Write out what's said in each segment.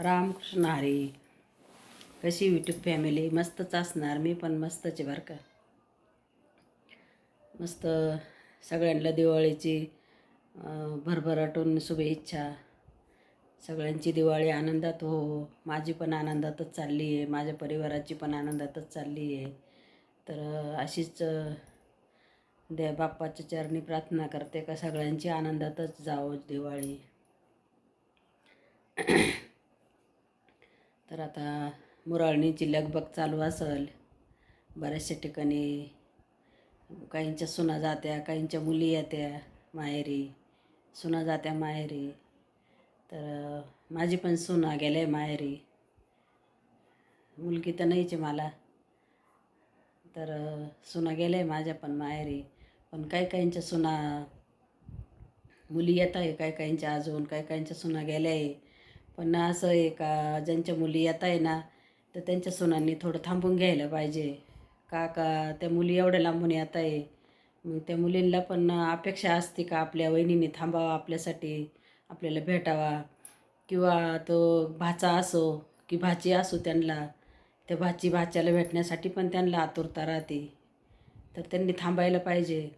रामकृष्ण हरी. कशी YouTube family मस्तच असणार. मी पण मस्तच आहे बरं का. मस्त सगळ्यांना दिवाळीची भरभराटून शुभेच्छा. सगळ्यांची दिवाळी आनंदात हो, हो माझी पण आनंदातच चालली आहे. माझ्या परिवाराची पण आनंदातच चालली आहे. तर अशीच दे बाप्पाच्या चरणी प्रार्थना करते का? सगळ्यांची आनंदातच जावं दिवाळी. तर आता मुरळणीची लगबग चालू असेल. बऱ्याचशा ठिकाणी काहींच्या सुना जात्या काहींच्या मुली येत्या माहेरी. सुना जात्या माहेरी. तर माझी पण सुना गेल्या माहेरी. मुलगी तर नाहीचे मला. तर सुना गेल्या माझ्या पण माहेरी. पण काही काहींच्या सुना मुली येत आहे काही काहींच्या अजून काही काहींच्या सुना गेल्या आहे. पण असं आहे का ज्यांच्या मुली येत आहे ना तर त्यांच्या सुनांनी थोडं थांबून घ्यायला पाहिजे. का का त्या मुली एवढ्या लांबून येत आहे. मग त्या मुलींना पण अपेक्षा असते का आपल्या वहिनीने थांबावा आपल्यासाठी आपल्याला भेटावा. किंवा तो भाचा असो की भाची असो त्यांना त्या भाची भाच्याला भेटण्यासाठी पण त्यांना आतुरता राहते. तर त्यांनी थांबायला पाहिजे.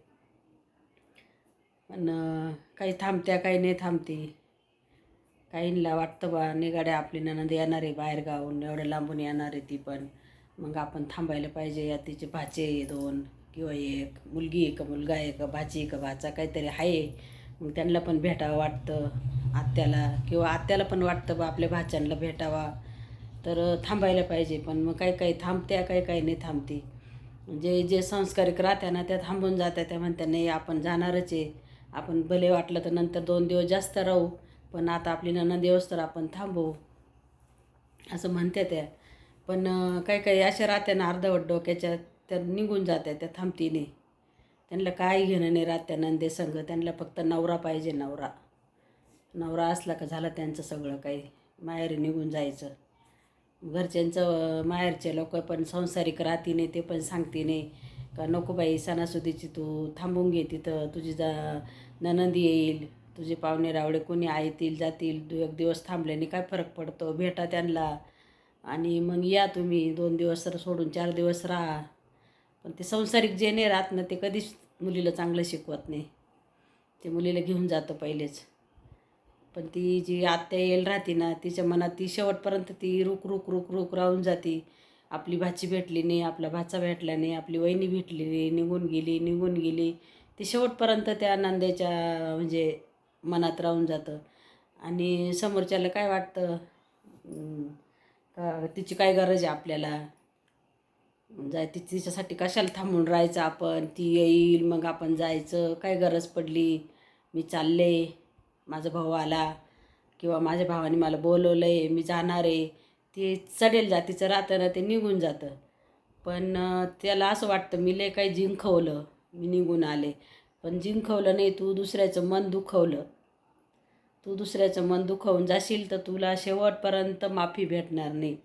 पण काही थांबत्या काही नाही थांबती. काहींना वाटतं बा निगाड्या आपली ननंद येणार आहे बाहेर गावून एवढ्या लांबून येणार आहे ती पण. मग आपण थांबायला पाहिजे या तिचे भाचे आहे दोन किंवा एक मुलगी आहे का मुलगा आहे का भाची आहे का भाचा काहीतरी आहे. मग त्यांना पण भेटावं वाटतं आत्याला किंवा आत्याला पण वाटतं बा आपल्या भाच्यांना भेटावा. तर थांबायला पाहिजे पण मग काही काही थांबत्या काही काही नाही थांबती. जे जे संस्कारिक राहत्या ना त्या थांबून जात्या त्या म्हणत्या नाही आपण जाणारच आहे. आपण भले वाटलं तर नंतर दोन दिवस जास्त राहू. पण आता आपली ननंद येऊस तर आपण थांबू असं म्हणते त्या. पण काही काही अशा राहत्या ना अर्धवट डोक्याच्या त्या निघून जात्या त्या थांबती नाही त्यांना काही घेणं नाही राहत्या नंदे संघ त्यांना फक्त नवरा पाहिजे नवरा. नवरा असला का झालं त्यांचं सगळं काही. माहेरी निघून जायचं. घरच्यांचं माहेरचे लोक पण संसारिक राहती नाही ते पण सांगते नाही का नको बाई सणासुदीची तू थांबून घे तिथं. तुझी जा ननंद येईल. तुझे पाहुणे रावळे कोणी येतील जातील दु एक दिवस थांबल्याने काय फरक पडतो? भेटा त्यांना. आणि मग या तुम्ही दोन दिवस तर सोडून चार दिवस राहा. पण ते संसारिक जे नाही राहत ना ते कधीच मुलीला चांगलं शिकवत नाही. ते मुलीला घेऊन जातं पहिलेच. पण ती जी आत्या येईल राहते ना तिच्या मनात ती शेवटपर्यंत ती रुक रुक रुक रुक राहून जाते. आपली भाची भेटली नाही आपला भाचा भेटला नाही आपली वहिनी भेटली नाही निघून गेली निघून गेली. ती शेवटपर्यंत त्या नंद्याच्या म्हणजे मनात राहून जातं. आणि समोरच्याला काय वाटतं? का तिची काय गरज आहे आपल्याला? जाय ती तिच्यासाठी कशाला थांबून राहायचं आपण? ती येईल मग आपण जायचं. काय गरज पडली? मी चालले माझा भाऊ आला किंवा माझ्या भावाने मला बोलवलं आहे मी जाणार आहे. ते चढेल जातीचं राहतं ना ते निघून जातं. पण त्याला असं वाटतं मी लय काही जिंकवलं मी निघून आले. पण जिंकवलं नाही तू दुसऱ्याचं मन दुखवलं. तू दुसऱ्याचं मन दुखवून जाशील तर तुला शेवटपर्यंत माफी भेटणार नाही.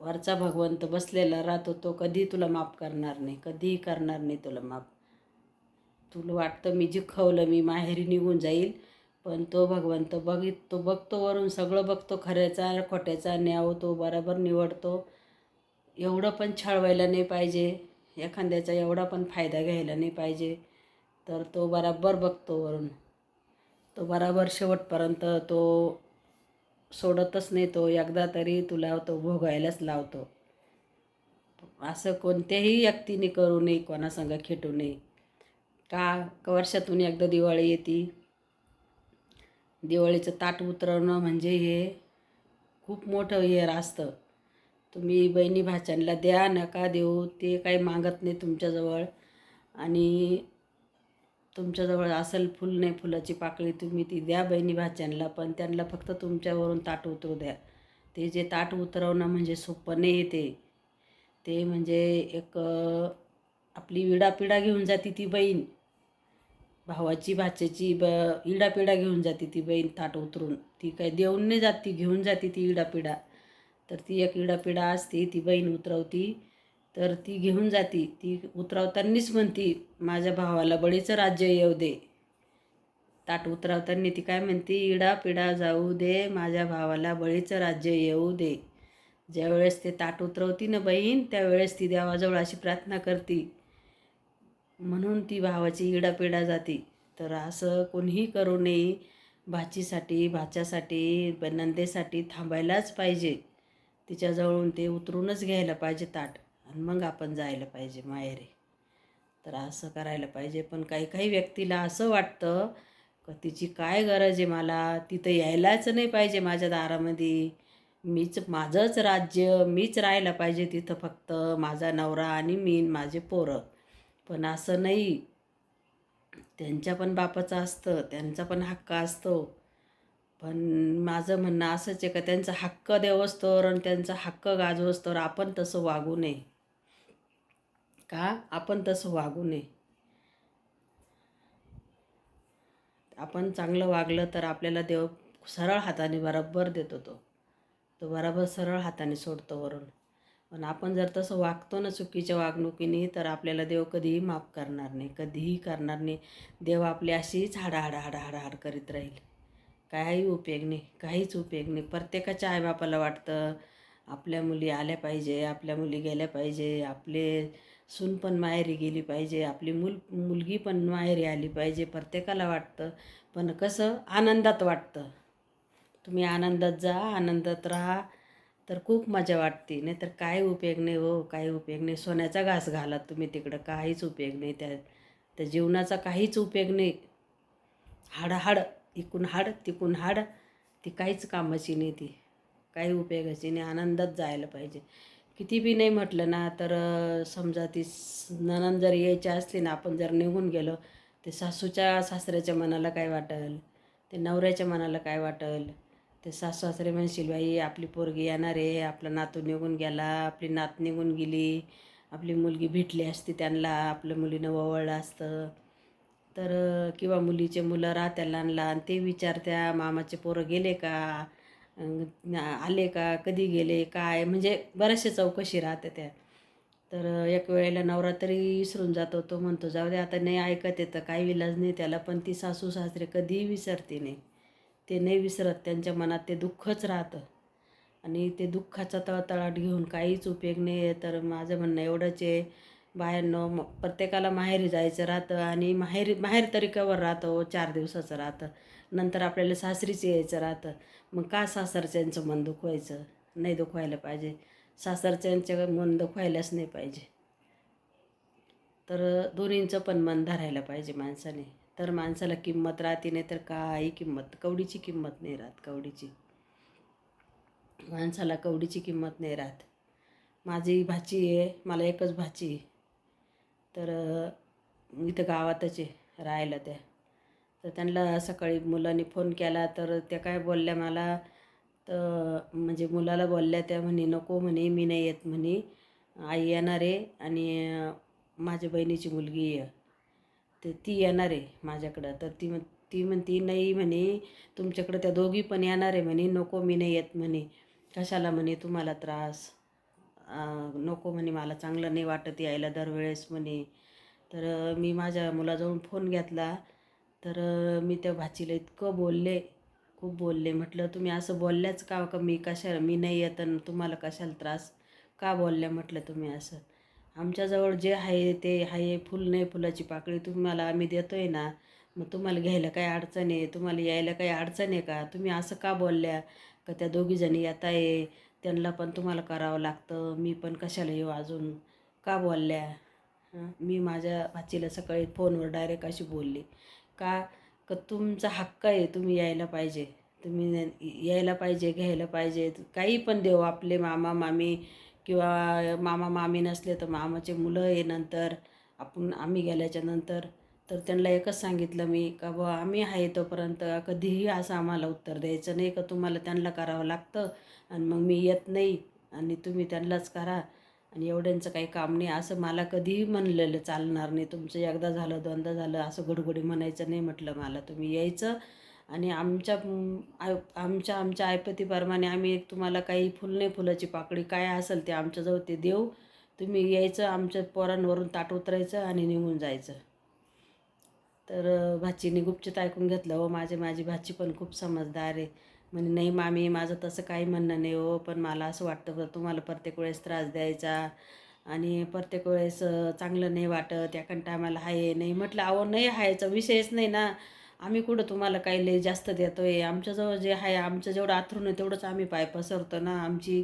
वरचा भगवंत बसलेला राहतो तो कधी तुला माफ करणार नाही कधीही करणार नाही तुला माफ. तुला वाटतं मी जिखवलं मी माहेरी निघून जाईल पण तो भगवंत बघित तो बघतो वरून सगळं बघतो खऱ्याचा खोट्याचा न्याव तो बरोबर निवडतो. एवढं पण छळवायला नाही पाहिजे एखाद्याचा एवढा पण फायदा घ्यायला नाही पाहिजे. तर तो बराबर बघतो वरून. तो बराबर शेवटपर्यंत तो सोडतच नाही तो एकदा तरी तुला तो भोगायलाच लावतो. असं कोणत्याही व्यक्तीने करू नये कोणासंग खेटू नये. का वर्षातून एकदा दिवाळी येते. दिवाळीचं ताट उतरवणं म्हणजे हे खूप मोठं हे असतं. तुम्ही बहिणी भाच्यांना द्या नका देऊ ते काही मागत नाही तुमच्याजवळ. आणि तुमच्याजवळ असेल फुल नाही फुलाची पाकळी तुम्ही ती द्या बहिणी भाच्यांना पण त्यांना फक्त तुमच्यावरून ताट उतरू द्या. ते जे ताट उतरवणं म्हणजे सोपं नाही येते ते म्हणजे एक आपली विडापिडा घेऊन जाते ती बहीण. भावाची भाच्याची ब इडापिडा घेऊन जाते ती बहीण ताट उतरून. ती काय देऊन नाही जात ती घेऊन जाते ती इडापिडा. तर ती एक इडापिडा असते ती बहीण उतरवती. तर ती घेऊन जाती. ती उतरवतानीच म्हणती माझ्या भावाला बळीचं राज्य येऊ दे. ताट उतरवताना ती काय म्हणते इडा पिडा जाऊ दे माझ्या भावाला बळीचं राज्य येऊ दे. ज्यावेळेस ते ताट उतरवती ना बहीण त्यावेळेस ती देवाजवळ अशी प्रार्थना करते. म्हणून ती भावाची इडापिडा जाती. तर असं कोणीही करू नये. भाचीसाठी भाच्यासाठी ब- नंदेसाठी थांबायलाच पाहिजे. तिच्याजवळून ते उतरूनच घ्यायला पाहिजे ताट. आणि मग आपण जायला पाहिजे माहेरी. तर असं करायला पाहिजे. पण काही काही व्यक्तीला असं वाटतं का तिची काय गरज आहे मला? तिथं यायलाच नाही पाहिजे माझ्या दारामध्ये. मीच माझंच राज्य मीच राहायला पाहिजे तिथं फक्त. माझा नवरा आणि मी माझे पोरं. पण असं नाही. त्यांच्या पण बापाचं असतं त्यांचा पण हक्क असतो. पण माझं म्हणणं असंच आहे का त्यांचा हक्क देवस्तोवर आणि त्यांचा हक्क गाजवस्तोवर आपण तसं वागू नये. का आपण तसं वागू नये. आपण चांगलं वागलं तर आपल्याला देव सरळ हाताने बरोबर देतो तो. तो बरोबर सरळ हाताने सोडतो वरून. पण आपण जर तसं वागतो ना चुकीच्या वागणुकीने तर आपल्याला देव कधीही माफ करणार नाही कधीही करणार नाही. देव आपली अशीच हाडाहाड हाडाहाड हाड करीत राहील. काही उपयोग नाही काहीच उपयोग नाही. प्रत्येकाच्या आईबापाला वाटतं आपल्या मुली आल्या पाहिजे आपल्या मुली गेल्या पाहिजे आपले सून पण माहेरी गेली पाहिजे आपली मुल मुलगी पण माहेरी आली पाहिजे प्रत्येकाला वाटतं. पण कसं आनंदात वाटतं. तुम्ही आनंदात जा आनंदात राहा. तर खूप मजा वाटते. नाही तर काय उपयोग नाही हो काही उपयोग नाही. सोन्याचा घास घालात तुम्ही तिकडं काहीच उपयोग नाही त्या त्या जीवनाचा काहीच उपयोग नाही. हाड हाड इकून हाड तिकून हाड ती काहीच कामाची नाही ती. काही उपयोगाची नाही. आनंदात जायला पाहिजे. किती बी नाही म्हटलं ना तर समजा ती स- जर यायची असली ना आपण जर निघून गेलो ते सासूच्या सासऱ्याच्या मनाला काय वाटेल? ते नवऱ्याच्या मनाला काय वाटेल? ते सासू सासरे म्हणशील बाई आपली पोरगी येणार आहे आपला नातू निघून गेला आपली नात निघून गेली आपली मुलगी भेटली असती त्यांना आपल्या मुलीनं वळलं असतं. तर किंवा मुलीचे मुलं राहत्या लहान लहान ते विचारत्या मामाचे पोरं गेले का? आले का कधी गेले काय म्हणजे बऱ्याचशा चौकशी राहते त्या. तर एक वेळेला नवरा तरी विसरून जातो तो म्हणतो जाऊ दे आता नाही ऐकत येतं काही विलाज नाही त्याला पण ती सासू सासरे कधीही विसरते नाही. ते नाही विसरत त्यांच्या मनात ते दुःखच राहतं. आणि ते दुःखाचा तळतळाट घेऊन काहीच उपयोग नाही आहे तर माझं म्हणणं एवढंच आहे बाहेरनं प्रत्येकाला माहेरी जायचं राहतं आणि माहेरी माहेर तरी कवर राहतं हो, चार दिवसाचं राहतं. नंतर आपल्याला सासरीच यायचं राहतं. मग का सासरच्यांचं मन दुखवायचं? नाही दुखवायला पाहिजे. सासरच्यांचं मन दुखवायलाच नाही पाहिजे. तर दोन्हींचं पण मन धरायला पाहिजे माणसाने. तर माणसाला किंमत राहते नाही तर काही किंमत कवडीची किंमत नाही राहत कवडीची. माणसाला कवडीची किंमत नाही राहत. माझी भाची आहे मला एकच भाची आहे. तर इथं गावातच आहे राहायला त्या. तर त्यांना सकाळी मुलांनी फोन केला तर त्या काय बोलल्या मला तर म्हणजे मुलाला बोलल्या त्या म्हणे नको म्हणे मी नाही येत म्हणे. आई येणार आहे आणि माझ्या बहिणीची मुलगी आहे. तर ती येणार आहे माझ्याकडं. तर ती म्हण ती म्हणती नाही म्हणे तुमच्याकडं त्या दोघी पण येणार आहे म्हणे. नको मी नाही येत म्हणे. कशाला म्हणे तुम्हाला त्रास? नको म्हणे मला चांगलं नाही वाटत यायला दरवेळेस म्हणे. तर मी माझ्या मुलाजवळून फोन घेतला. तर मी त्या भाचीला इतकं बोलले खूप बोलले. म्हटलं तुम्ही असं बोलल्याच का हो का? मी कशा मी नाही येत तुम्हाला कशाला त्रास? का बोलल्या? म्हटलं तुम्ही असं. आमच्याजवळ जे आहे ते आहे फुल नाही फुलाची पाकळी. तुम्हाला आम्ही देतो आहे ना मग तुम्हाला घ्यायला काय अडचण आहे? तुम्हाला यायला काही अडचण आहे का? तुम्ही असं का बोलल्या? का त्या दोघीजणी येत आहे त्यांना पण तुम्हाला करावं लागतं. मी पण कशाला येऊ अजून? का बोलल्या? मी माझ्या भाचीला सकाळी फोनवर डायरेक्ट अशी बोलली का का तुमचा हक्क आहे तुम्ही यायला पाहिजे. तुम्ही यायला पाहिजे घ्यायला पाहिजे. काही पण देऊ आपले मामा मामी किंवा मामा मामी नसले तर मामाचे मुलं आहे नंतर. आपण आम्ही गेल्याच्यानंतर तर त्यांना एकच सांगितलं मी का बुवा आम्ही आहे तोपर्यंत कधीही असं आम्हाला उत्तर द्यायचं नाही का तुम्हाला त्यांना करावं लागतं आणि मग मी येत नाही आणि तुम्ही त्यांनाच करा आणि एवढ्यांचं काही काम नाही. असं मला कधीही म्हणलेलं चालणार नाही. तुमचं एकदा झालं दोनदा झालं असं घडघडी म्हणायचं नाही म्हटलं मला. तुम्ही यायचं आणि आमच्या आय आमच्या आमच्या आयपतीप्रमाणे आम्ही एक तुम्हाला काही फुल नाही फुलाची पाकळी काय असेल ते आमच्याजवळ ते देऊ. तुम्ही यायचं आमच्या पोरांवरून ताट उतरायचं आणि निघून जायचं. तर भाचीने गुपचित ऐकून घेतलं हो माझे माझी भाची पण खूप समजदार आहे. म्हणे नाही मामी माझं तसं काही म्हणणं नाही हो पण मला असं वाटतं तुम्हाला प्रत्येक वेळेस त्रास द्यायचा आणि प्रत्येक वेळेस चांगलं नाही वाटत एखाद टायमाला हाय नाही. म्हटलं अहो नाही हायचा विषयच नाही ना. आम्ही कुठं तुम्हाला काही लई जास्त देतो आहे आमच्याजवळ जे आहे आमचं जेवढं आथरून आहे तेवढंच आम्ही पाय पसरतो ना. आमची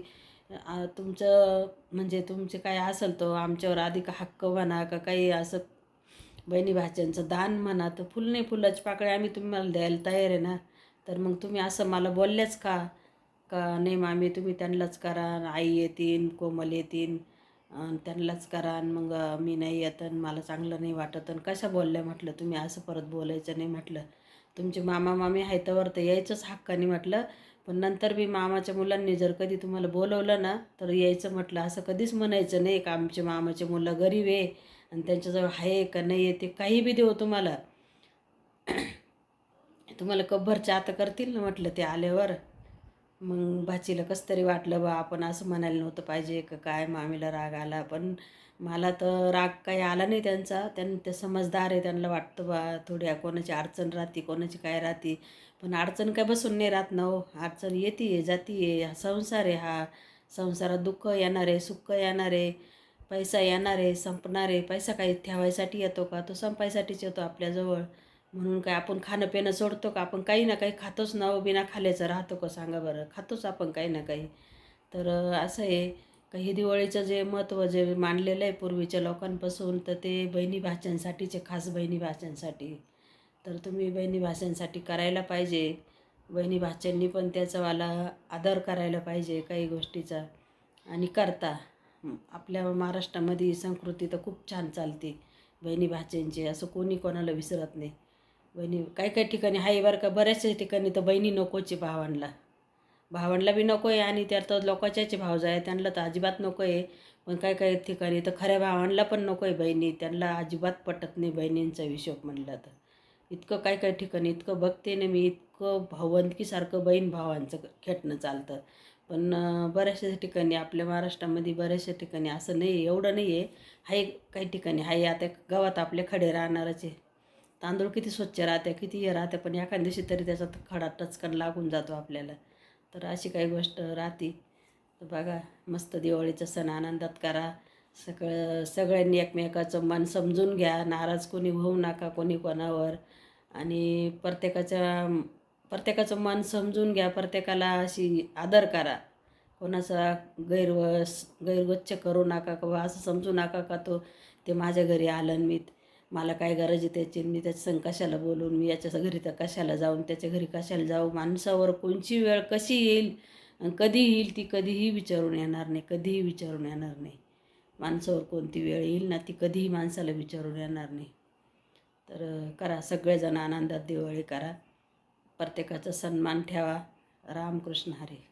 तुमचं म्हणजे तुमचे काय असेल तो आमच्यावर अधिक हक्क म्हणा का काही असं बहिणी भाच्यांचं दान म्हणा तर फुल नाही फुलाची पाकळी आम्ही तुम्हाला द्यायला तयार आहे ना? तर मग तुम्ही असं मला बोलल्याच का? का नाही मामी तुम्ही त्यांनाच करा आई येतीन कोमल येतीन त्यांनाच करा आणि मग मी नाही येत मला चांगलं नाही वाटत आणि कशा बोलल्या म्हटलं तुम्ही? असं परत बोलायचं नाही म्हटलं. तुमचे मामा मामी आहे तर यायचंच हक्काने म्हटलं. पण नंतर मी मामाच्या मुलांनी जर कधी तुम्हाला बोलवलं ना तर यायचं म्हटलं असं कधीच म्हणायचं नाही का आमचे मामाचे मुलं गरीब आहे आणि त्यांच्याजवळ आहे का नाही आहे ते काही बी देऊ तुम्हाला. तुम्हाला कब्बर आता करतील ना म्हटलं ते आल्यावर. मग भाचीला कसं तरी वाटलं बा आपण असं म्हणायला नव्हतं पाहिजे का काय मामीला राग आला. पण मला तर राग काही आला नाही त्यांचा. त्यां ते समजदार आहे त्यांना वाटतं बा थोड्या कोणाची अडचण राहते कोणाची काय राहते. पण अडचण काय बसून नाही राहत ना हो. अडचण येते आहे जाती आहे. हा संसार आहे हा. संसारात दुःख येणार आहे सुख येणार आहे. पैसा येणार आहे संपणार आहे. पैसा काही ठेवायसाठी येतो का? तो संपायसाठीच येतो आपल्याजवळ. म्हणून काय आपण खाणं पिणं सोडतो का? आपण काही ना काही खातोच ना हो, बिना खाल्याचं राहतो का? सांगा बरं. खातोच आपण काही ना काही. तर असं आहे. का हे दिवाळीचं जे महत्त्व जे मानलेलं आहे पूर्वीच्या लोकांपासून तर ते बहिणी भाच्यांसाठीचे खास बहिणी भाच्यांसाठी तर तुम्ही बहिणी भाच्यांसाठी करायला पाहिजे. बहिणी भाच्यांनी पण त्याचावाला आदर करायला पाहिजे काही गोष्टीचा. आणि करता. आपल्या महाराष्ट्रामध्ये संस्कृती तर खूप छान चालते. बहिणी भाच्यांची असं कोणी कोणाला विसरत नाही. बहिणी काही काही ठिकाणी आहे बरं का बऱ्याचशा ठिकाणी तर बहिणी नकोची भावांना. भावांना बी नको आहे आणि त्यात लोकांच्याचे भाव आहे त्यांना तर अजिबात नको आहे पण काही काही ठिकाणी तर खऱ्या भावांना पण नको आहे बहिणी त्यांना अजिबात पटत नाही बहिणींचा हिशोब म्हणला तर. इतकं काय काय ठिकाणी इतकं बघते ना मी इतकं भावंतकीसारखं बहीण भावांचं खेटणं चालतं. पण बऱ्याचशा ठिकाणी आपल्या महाराष्ट्रामध्ये बऱ्याचशा ठिकाणी असं नाही आहे एवढं नाही आहे. आहे काही ठिकाणी आहे आता गावात आपले खडे राहणारच तांदूळ किती स्वच्छ राहते किती हे राहते पण एखाद्या दिवशी तरी त्याचा खडा टचकन लागून जातो आपल्याला. तर अशी काही गोष्ट राहते. तर बघा मस्त दिवाळीचा सण आनंदात करा. सगळं सगळ्यांनी एकमेकाचं मन समजून घ्या. नाराज कोणी होऊ नका कोणी कोणावर. आणि प्रत्येकाच्या प्रत्येकाचं मन समजून घ्या प्रत्येकाला अशी आदर करा. कोणाचा गैरवस गैरवच्छ करू नका किंवा असं समजू नका का तो ते माझ्या घरी आलं मी मला काय गरज आहे त्याची मी त्याच्या संग कशाला बोलून मी याच्या घरी तर कशाला जाऊन त्याच्या घरी कशाला जाऊ? माणसावर कोणची वेळ कशी येईल? आणि कधी येईल ती कधीही विचारून येणार नाही कधीही विचारून येणार नाही. माणसावर कोणती वेळ येईल ना ती कधीही माणसाला विचारून येणार नाही. तर करा. सगळेजण आनंदात दिवाळी करा. प्रत्येकाचा सन्मान ठेवा. रामकृष्ण हरी.